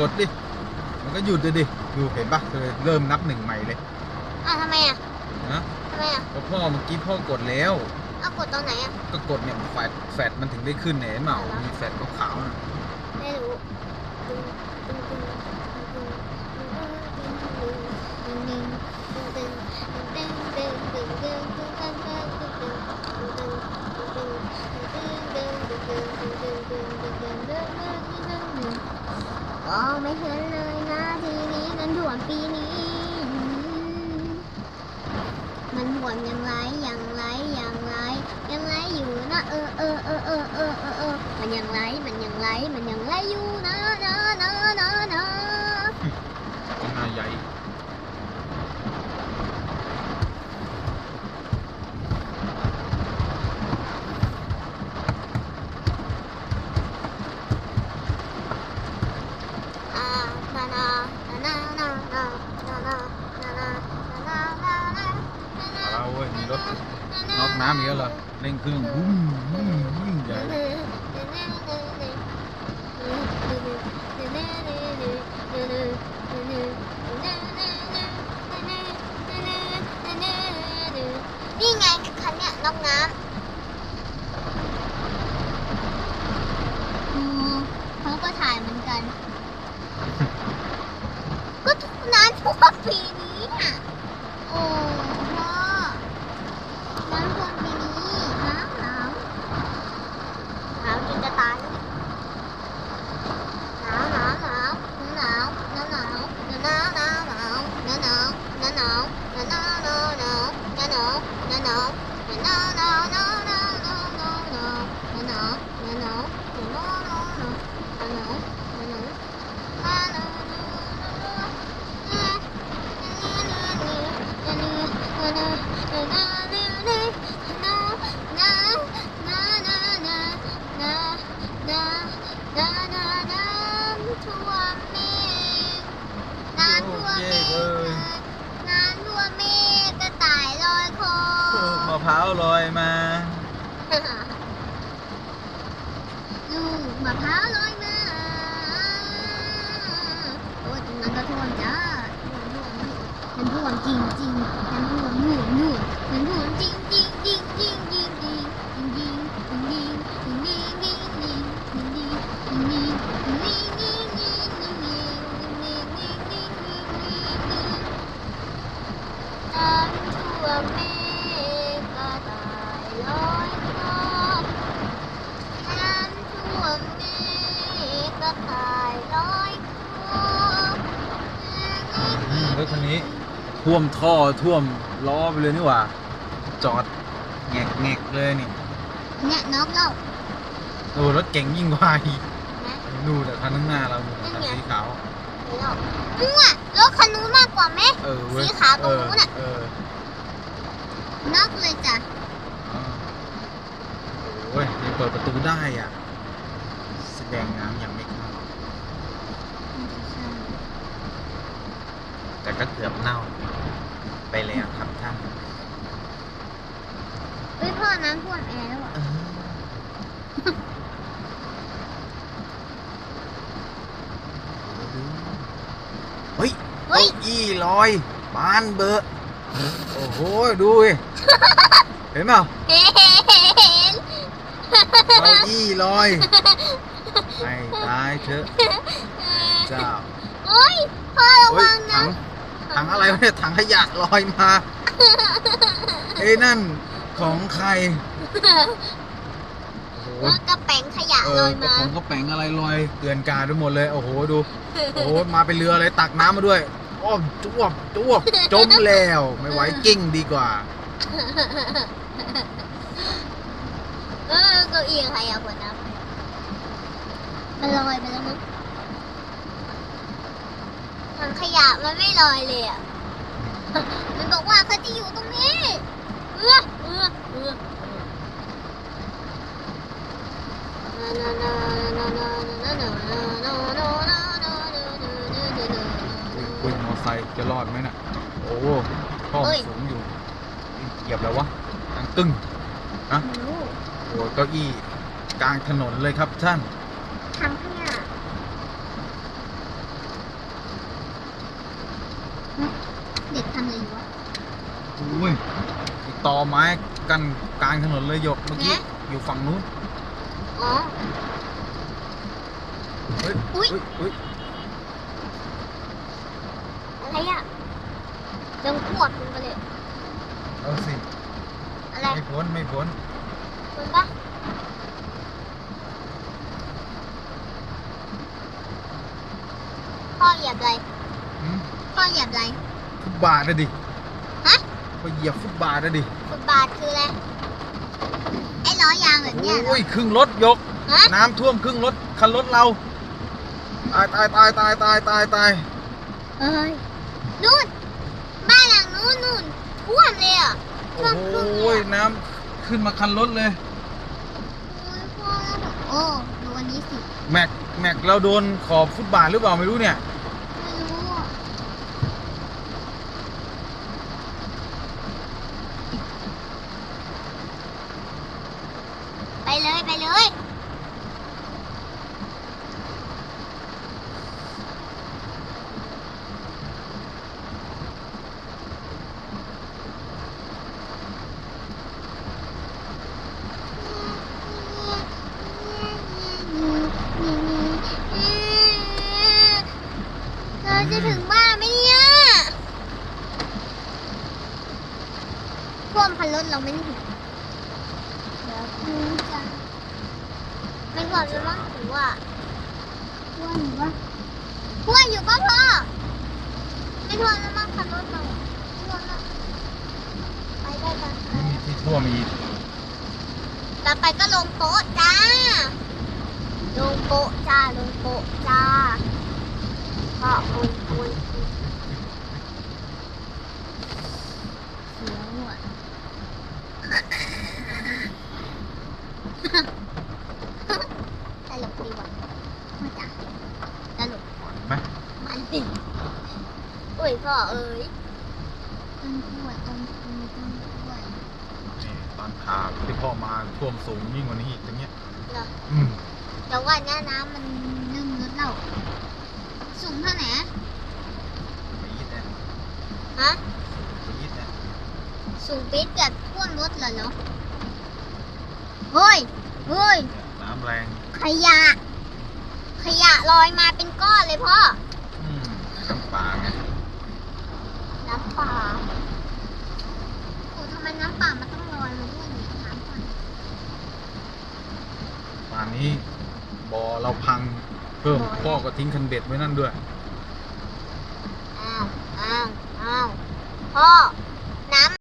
กดดิ มันก็หยุดเลยดิ ดูเห็นปะเธอริ่มนับหนึ่งใหม่เลยอ้าทำไมอะนะทำไมอะก็พ่อเมื่อกี้พ่อกดแล้ว อ้าวกดตอนไหนอะ ก็กดเนี่ยแฟดแฟดมันถึงได้ขึ้นเนี่ยเหมามีแฟดขาวๆนะ องไม่เห็นเลยนะทีนี้มันด่วนปีนี้ มันด่วนอย่างไรอย่างไรอย่างไรยังไรอยู่นะเออเออเออเออเออเออมันยังไรมันยังไรมันยังไรอยู่นะนะนะนะ น้ำเยอะเลยเร่งเครื่องบุ้มบุ้มบุ้มใหญ่นี่ไงคันเนี้ยน้น้ำเขาก็ถ่ายเหมือนกัน ก็ทุกน้ำทุกปีนี้อะโอ้ ท้าลอยมา ลูกมะพร้าวลอยมาโอ้ยตรงนั้นก็ท่วมจ้าท่วมท่วมท่วมมันท่วมจริงจริงๆมันท่วมนู่นนู่นมันท่วมจริงจริง รถคันนี้ท่วมท่อท่วมล้อไปเลยนี่หว่า จอดแงกแงกเลยนี่เนี่ยนกเราโอ้รถเก่งยิ่งกว่าอีกนะนู่นแต่คันข้างหน้าเรานู่นนั่นคันไงสีขาวเรามั่วรถคันนู้นมากกว่าไหมเออเว้ยสีขาวตรงนู้นน่ะเออนกเลยจ้ะเออโอ้ยยังเปิดประตูได้อะ แสดงน้ำยังไม่เข้า แต่ก็เกือบเน่า ไปแล้วครับท่านเฮ้ยพ่อน้ำท่วมแอร์แล้วอะ เออเฮ้ยเฮ้ยเก้าอี้ลอย บานเบอะโอ้โห ดูดิเห็นเปล่า เห็นเก้าอี้ลอยให้ตายเถอะเจ้าเฮ้ยพ่อระเฮ้ยวังถันะง ถังอะไรวะเนี่ยถังขยะลอยมาเอ้ยนั่นของใครโอ้โหรถกระแป๋งขยะเอลออยกระมาป๋องกระแป๋งอะไรลอยเกลื่อนกลาดไปหมดเลยโอ้โหดูโอ้โหมาเป็นเรือเลยตักน้ำมาด้วยโอ้จวบจวบจมแล้วไม่ไหวกิ้งดีกว่าเออเก้าอี้ใครเอาหัวน้ำไปมันลอยไปแล้วมั้ง ถังขยะมันไม่ลอยเลยอะ มันบอกว่าเขาจะอยู่ตรงนี้ เออเออเออเออคุยมอไซค์จะรอดไหมน่ะ โอ้ท่อเฮ้ยสูงอยู่ เหยียบแล้ววะดังตึ้งโอ้เก้าอี้กลางถนนเลยครับท่านถังขยะ เด็กทำอะไรอยู่วะอุ้ยอีกต่อไม้กันกลางถนนเลยหยกเมื่อกี้นะอยู่ฝั่งนู้นอ๋อ เฮ้ยอุ๊ย เฮ้ยเฮ้ยอะไรอะยังขวดลงไปเลย เอาสิ อะไรไม่พ้นไม่พ้นคุณปะพ่อเหยียบอะไรหืมพ่อเหยียบอะไร ฟุตบาทนะดิฮะ ไปเหยียบฟุตบาทนะดิฟุตบาทคืออะไร ไอ้ล้อยางแบบเนี้ยเหรอ โอ้ยครึ่งรถยก ฮะ น้ำท่วมครึ่งรถคันรถเรา ตายตายตายตายตายตายตายเอ้ยนู่น บ้านหลังนู้นนู่นท่วมเลยอะโอ้ท่วมครึ่งโหเลยอะน้ำขึ้นมาคันรถเลย โอ้ยพ่อแล้วแบบโอ้ดูอันนี้สิ แม็กแม็กเราโดนขอบฟุตบาทหรือเปล่าไม่รู้เนี่ย ไม่รู้อะไปเลยไปเลย เราจะถึงบ้านไหมเนี่ย ท่วมพันรถเราไม่ได้ถึงเดี๋ยวครูจะไม่ก่อนเลยมั้งหรือว่าท่วมหรือว่าท่วมอยู่ป่ะพ่อไม่ท่วมแล้วมั้งพันรถเราท่วมแล้วไปได้กันไปนี่มีที่ท่วมอีกต่อไปก็ลงโป๊ะจ้า ลงโป๊ะจ้าลงโป๊ะจ้าก็คุยคุยคุยเสียงอะ ตลกดีว่ะพ่อจ๋าตลก ไหม มันดิ อุ้ยพ่อเอ้ยต้นกล้วยต้นกล้วยต้นกล้วยนี่ตอนขาที่พ่อมาท่วมสูงยิ่งกว่านี้อีกอย่างเงี้ยเหรออืมแต่ว่าหน้าน้ำมันนึ่งรถเราสูงเท่าไหร่อะไปยิดเนี่ยฮะไปยิดเนี่ยสูงปี๊ดเกือบท่วมรถเลยเนาะเฮ้ยเฮ้ยเนี่ยน้ำแรงขยะ ขยะลอยมาเป็นก้อนเลยพ่อ อืมน้ำป่าไงน้ำ ป่าโอ้ทำไมน้ำป่ามันต้องลอยมาด้วยเนี่ยน้ำป่าป่านนี้บ่อเราพังเพิ่มบ่อพ่อก็ทิ้งคันเบ็ดไว้นั่นด้วย อ้าว อ้าว อ้าว พ่อน้ำ